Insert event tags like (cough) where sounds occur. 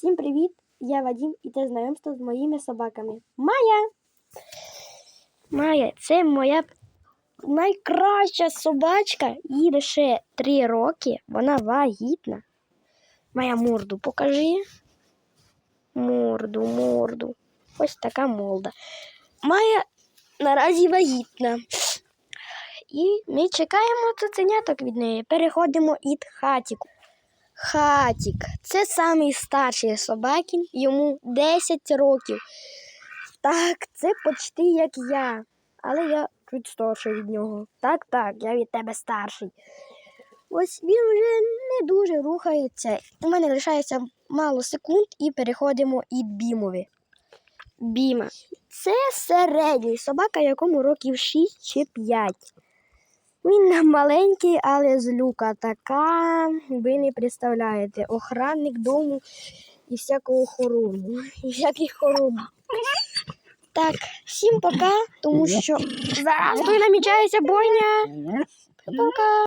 Всім привіт! Я Вадим і це знайомство з моїми собаками. Майя! Майя, це моя найкраща собачка. Їй лише 3 роки. Вона вагітна. Моя морду покажи. Морду, морду. Ось така молда. Майя наразі вагітна. І ми чекаємо цуценяток від неї. Переходимо від хатіку. Хатік. Це самий старший собакін, йому 10 років. Так, це почти як я. Але я чуть старший від нього. Так, так, я від тебе старший. Ось він вже не дуже рухається. У мене лишається мало секунд і переходимо від бімові. Біма. Це середній собака, якому років 6 чи 5. Він (laughs) маленький, але злюка така, ви не представляєте. Охранник дому і всякого хорому. (laughs) І всяких хорому. Так, всім пока, тому що зараз тут намічається бойня. Пока.